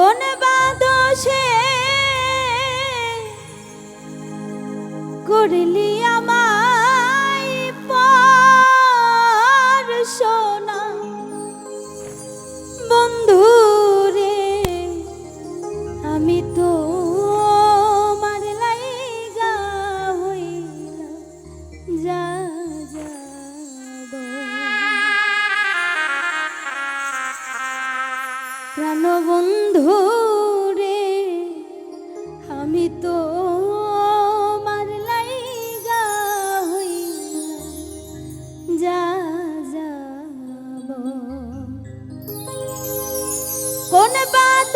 কোন বাদশে। করলি আমায় পার সোনা। বন্ধু রে আমি তো কোন বাদ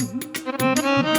Mm-hmm.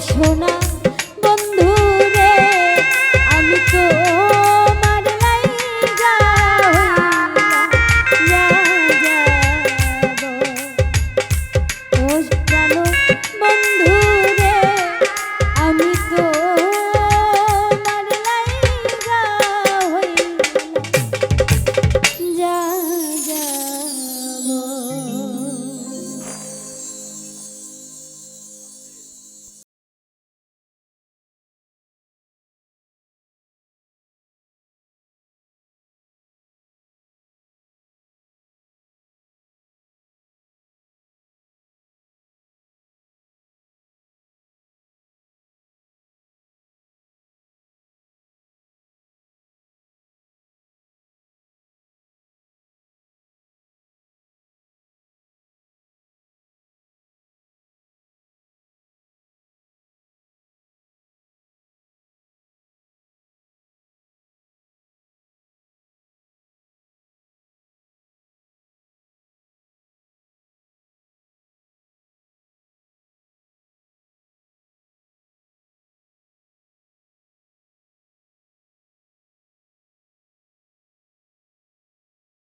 সোনা